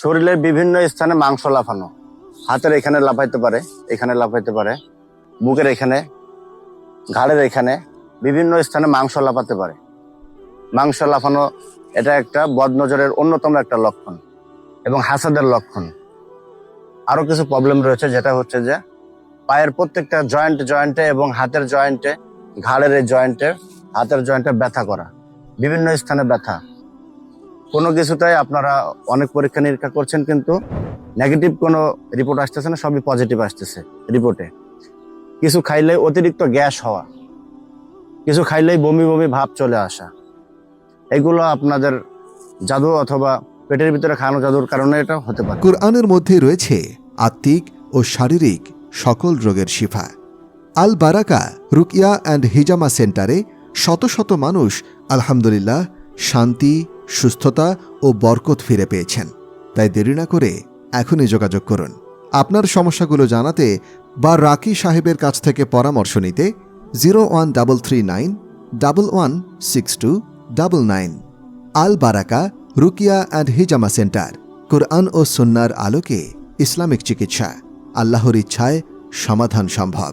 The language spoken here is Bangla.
শরীরের বিভিন্ন স্থানে মাংস লাফানো। হাতের এখানে লাফাইতে পারে, এখানে লাফাইতে পারে, বুকের এখানে, ঘাড়ের এখানে বিভিন্ন স্থানে মাংস লাফাতে পারে। মাংস লাফানো এটা একটা বদনজরের অন্যতম একটা লক্ষণ এবং হাসাদের লক্ষণ। আরও কিছু প্রবলেম রয়েছে, যেটা হচ্ছে যে পায়ের প্রত্যেকটা জয়েন্ট জয়েন্টে এবং হাতের জয়েন্টে ঘাড়ের এই জয়েন্টে হাতের জয়েন্টে ব্যথা করা। বিভিন্ন স্থানে ব্যথা। কোনো কিছুটাই আপনারা অনেক পরীক্ষা নিরীক্ষা করছেন কিন্তু নেগেটিভ কোনো রিপোর্ট আসতেছে না, সবই পজিটিভ আসতেছে রিপোর্টে কিছু খাইলে অতিরিক্ত গ্যাস হওয়া, কিছু খাইলেই বমি বমি ভাব চলে আসা। এগুলো আপনাদের জাদু অথবা পেটের ভিতরে খাওয়ানো জাদুর কারণে এটা হতে পারে। কোরআনের মধ্যে রয়েছে আত্মিক ও শারীরিক সকল রোগের শিফা। আল বারাকা, রুকিয়া অ্যান্ড হিজামা সেন্টারে শত শত মানুষ আলহামদুলিল্লাহ শান্তি সুস্থতা ও বরকত ফিরে পেয়েছেন। তাই দেরি না করে এখনই যোগাযোগ করুন। আপনার সমস্যাগুলো জানাতে বা রাকি সাহেবের কাছ থেকে পরামর্শ নিতে zero one double three nine double one six two double nine. Al Baraka, Rukiya and হিজামা centre, কোরআন ও সুন্নার আলোকে ইসলামিক চিকিৎসা। আল্লাহর ইচ্ছায় সমাধান সম্ভব।